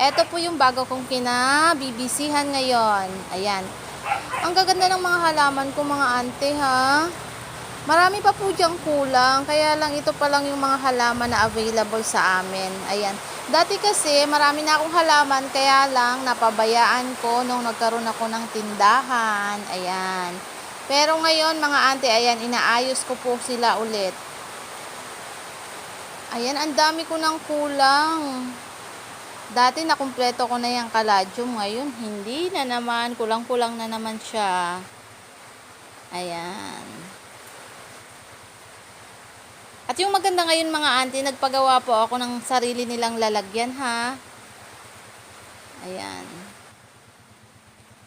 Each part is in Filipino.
Ito po yung bago kong kinabibisihan ngayon. Ayan. Ang gaganda ng mga halaman ko mga ante ha. Marami pa po diyang kulang. Kaya lang ito pa lang yung mga halaman na available sa amin. Ayan. Dati kasi marami na akong halaman kaya lang napabayaan ko nung nagkaroon ako ng tindahan. Ayan. Pero ngayon mga ante, ayan, inaayos ko po sila ulit. Ayan, ang dami ko ng kulang. Dati nakumpleto ko na yung kaladyum. Ngayon, hindi na naman. Kulang-kulang na naman siya. Ayan. At yung maganda ngayon mga auntie, nagpagawa po ako ng sarili nilang lalagyan ha. Ayan.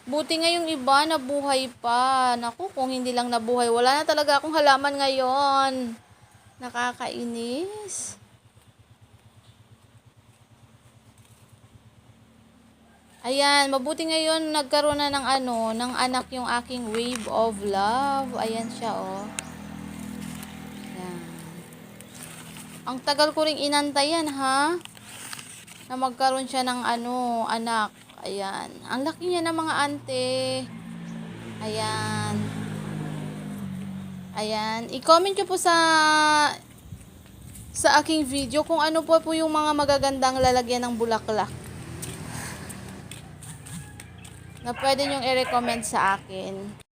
Buti nga yung iba nabuhay pa. Naku, kung hindi lang nabuhay, wala na talaga akong halaman ngayon. Nakakainis. Ayan, mabuti ngayon nagkaroon na ng ano, ng anak yung aking wave of love. Ayan siya, oh. Ayan. Ang tagal ko ring inantayan, ha? Na magkaroon siya ng ano, anak. Ayan. Ang laki niya ng mga ante. Ayan. Ayan. I-comment nyo po sa sa aking video kung ano po po yung mga magagandang lalagyan ng bulaklak na pwede nyong i-recommend sa akin.